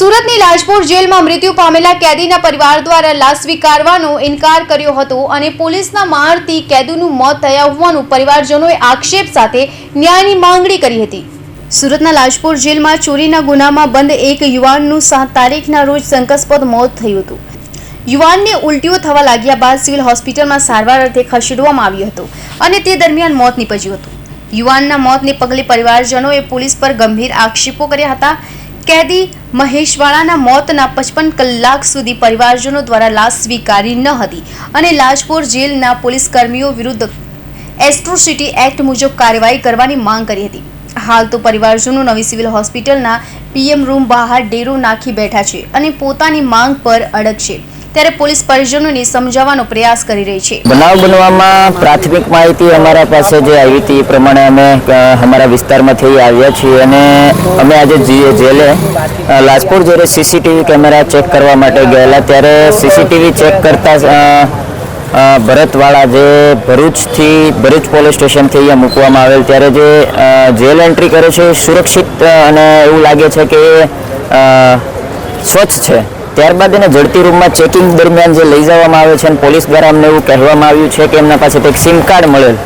સુરતની લાજપોર જેલમાં મૃત્યુ પામેલા કેદીના પરિવાર દ્વારા લાશ સ્વીકારવાનો ઇનકાર કર્યો હતો અને પોલીસના મારથી કેદીનું મોત થયા હોવાનું પરિવારજનોએ આક્ષેપ સાથે ન્યાયની માંગણી કરી હતી. સુરતના લાજપોર જેલમાં ચોરીના ગુનામાં બંધ એક યુવાનનું સાત તારીખના રોજ શંકાસ્પદ મોત થયું હતું. યુવાનને ઉલટીઓ થવા લાગ્યા બાદ સિવિલ હોસ્પિટલમાં સારવાર અર્થે ખસેડવામાં આવ્યો હતો અને તે દરમિયાન મોત નીપજ્યું હતું. યુવાનના મોતને પગલે પરિવારજનોએ પોલીસ પર ગંભીર આક્ષેપો કર્યા હતા. કેદી મહેશવાળાના મોતના પચપન કલાક સુધી પરિવારજનો દ્વારા લાશ સ્વીકારી ન હતી અને લાજપોર જેલના પોલીસ કર્મીઓ વિરુદ્ધ એસ્ટ્રોસિટી એક્ટ મુજબ કાર્યવાહી કરવાની માંગ કરી હતી. હાલ તો પરિવારજનો નવી સિવિલ હોસ્પિટલના પીએમ રૂમ બહાર ડેરો નાખી બેઠા છે અને પોતાની માંગ પર અડગ છે. ત્યારે પોલીસ પરિજનોને સમજાવવાનો પ્રયાસ કરી રહી છે. બનાવ બનવામાં પ્રાથમિક માહિતી અમારા પાસે જે આવી હતી એ પ્રમાણે અમે અમારા અમારા વિસ્તારમાંથી આવ્યા છીએ અને અમે આજે જેલે લાજપુર જ્યારે સીસીટીવી કેમેરા ચેક કરવા માટે ગયેલા, ત્યારે સીસીટીવી ચેક કરતા ભરતવાળા જે ભરૂચથી, ભરૂચ પોલીસ સ્ટેશનથી અહીંયા મૂકવામાં આવેલ, ત્યારે જે જેલ એન્ટ્રી કરે છે સુરક્ષિત અને એવું લાગે છે કે સ્વચ્છ છે. ત્યારબાદ એને જડતી રૂમમાં ચેકિંગ દરમિયાન જે લઈ જવામાં આવે છે અને પોલીસ દ્વારા અમને એવું કહેવામાં આવ્યું છે કે એમના પાસે એક સિમ કાર્ડ મળેલ.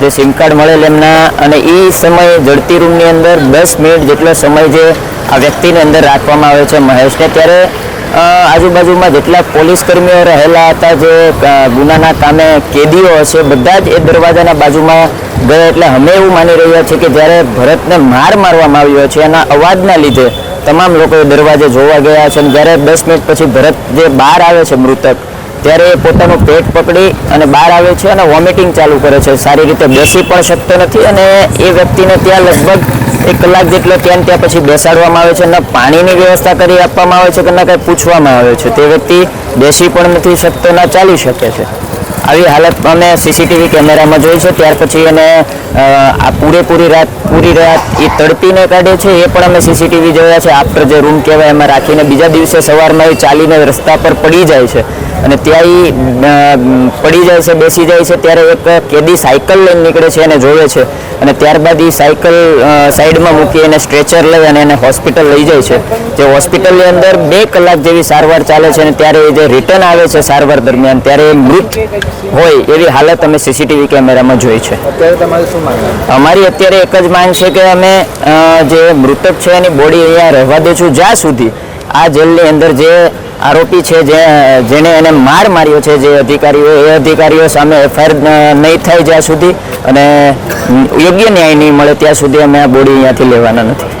જે સિમ કાર્ડ મળેલ એમના અને એ સમયે જડતી રૂમની અંદર દસ મિનિટ જેટલો સમય જે આ વ્યક્તિને અંદર રાખવામાં આવે છે મહેશને. ત્યારે આજુબાજુમાં જેટલા પોલીસ કર્મીઓ રહેલા હતા, જે ગુનાના કામે કેદીઓ હશે, બધા જ એ દરવાજાના બાજુમાં ગયા. એટલે અમે એવું માની રહ્યા છીએ કે જ્યારે ભરતને માર મારવામાં આવ્યો છે એના અવાજના લીધે તમામ લોકો દરવાજે જોવા ગયા છે અને જ્યારે દસ મિનિટ પછી ભરત જે બહાર આવે છે મૃતક, ત્યારે એ પોતાનું પેટ પકડી અને બહાર આવે છે અને વોમિટિંગ ચાલુ કરે છે. સારી રીતે બેસી પણ શકતો નથી અને એ વ્યક્તિને ત્યાં લગભગ એક કલાક જેટલો ત્યાં ત્યાં પછી બેસાડવામાં આવે છે ન પાણીની વ્યવસ્થા કરી આપવામાં આવે છે કે ન કંઈ પૂછવામાં આવે છે. તે વ્યક્તિ બેસી પણ નથી શકતો, ન ચાલી શકે છે. આવી હાલત અમે સીસીટીવી કેમેરામાં જોઈ છે. ત્યાર પછી એને આ પૂરેપૂરી રાત, પૂરી રાત એ તડપીને કાઢે છે. એ પણ અમે સીસીટીવી જોયા છે. આફ્ટર જે રૂમ કહેવાય, એમાં રાખીને બીજા દિવસે સવારમાં એ ચાલીને રસ્તા પર પડી જાય છે. અને ત્યાં પડી જાય છે, બેસી જાય છે. ત્યારે એક કેદી સાયકલ લઈને નીકળે છે, એને જોવે છે. અને ત્યારબાદ એ સાયકલ સાઈડમાં મૂકી એને સ્ટ્રેચર લઈ અને એને હોસ્પિટલ લઈ જાય છે. જે હોસ્પિટલની અંદર બે કલાક જેવી સારવાર ચાલે છે અને ત્યારે એ જે રિટર્ન આવે છે સારવાર દરમિયાન, ત્યારે એ મૃત હોય એવી હાલત અમે સીસીટીવી કેમેરામાં જોઈ છે. અમારી અત્યારે એક જ માંગ છે કે અમે જે મૃતક છે એની બોડી અહીંયા રહેવા દઈશું જ્યાં સુધી આ જેલની અંદર જે આરોપી છે જે જેણે એને માર માર્યો છે જે અધિકારીઓ એ અધિકારીઓ સામે એફઆઈઆર નહીં થાય જ્યાં સુધી અને યોગ્ય ન્યાય નહીં મળે ત્યાં સુધી અમે આ બોડી અહીંયાથી લેવાના નથી.